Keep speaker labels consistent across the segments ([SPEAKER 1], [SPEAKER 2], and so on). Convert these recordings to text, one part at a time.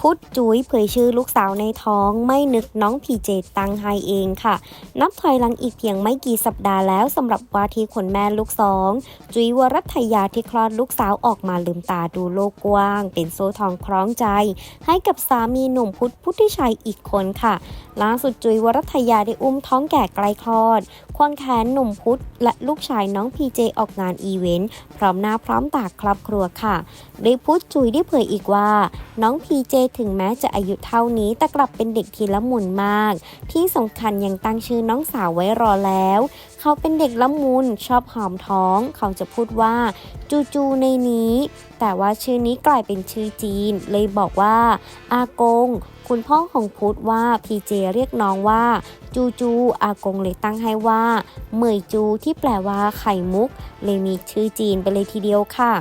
[SPEAKER 1] พุทธจุ๋ยเผยชื่อลูกสาวในท้องไม่นึกน้องพีเจตังให้เองค่ะ นับถอยหลังอีกเพียงไม่กี่สัปดาห์แล้วสำหรับว่าที่คนแม่ลูกสอง จุ๋ยวรัตยาที่คลอดลูกสาวออกมาลืมตาดูโลกกว้าง เป็นโซ่ทองคล้องใจ ให้กับสามีหนุ่มพุทธพุทธิชัยอีกคนค่ะล่าสุดจุ๋ยวรัตยาได้อุ้มท้องแก่ใกล้คลอด ควงแขนหนุ่มพุทธและลูกชายน้องพีเจออกงานอีเวนต์พร้อมหน้าพร้อมตาครอบครัวค่ะโดยพุทธจุ๋ยได้เผยอีกว่า น้องพีเจถึงแม้จะอายุเท่านี้แต่กลับเป็นเด็กที่ละมุนมาก ที่สำคัญยังตั้งชื่อน้องสาวไว้รอแล้ว เขาเป็นเด็กละมุนชอบหอมท้อง เขาจะพูดว่า จูจูในนี้ แต่ว่าชื่อนี้กลายเป็นชื่อจีน เลยบอกว่า อากง คุณพ่อของพุทธว่าพีเจเรียกน้องว่า จูจูอากงเลยตั้งให้ว่า เหมยจูที่แปลว่าไข่มุก เลยมีชื่อจีนไปเลยทีเดียวค่ะ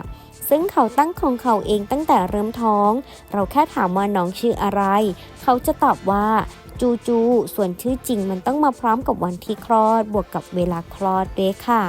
[SPEAKER 1] ซึ่งเขาตั้งของเขาเองตั้งแต่เริ่มท้อง เราแค่ถามว่าน้องชื่ออะไร เขาจะตอบว่าจูจู ส่วนชื่อจริงมันต้องมาพร้อมกับวันที่คลอด บวกกับเวลาคลอดด้วยค่ะ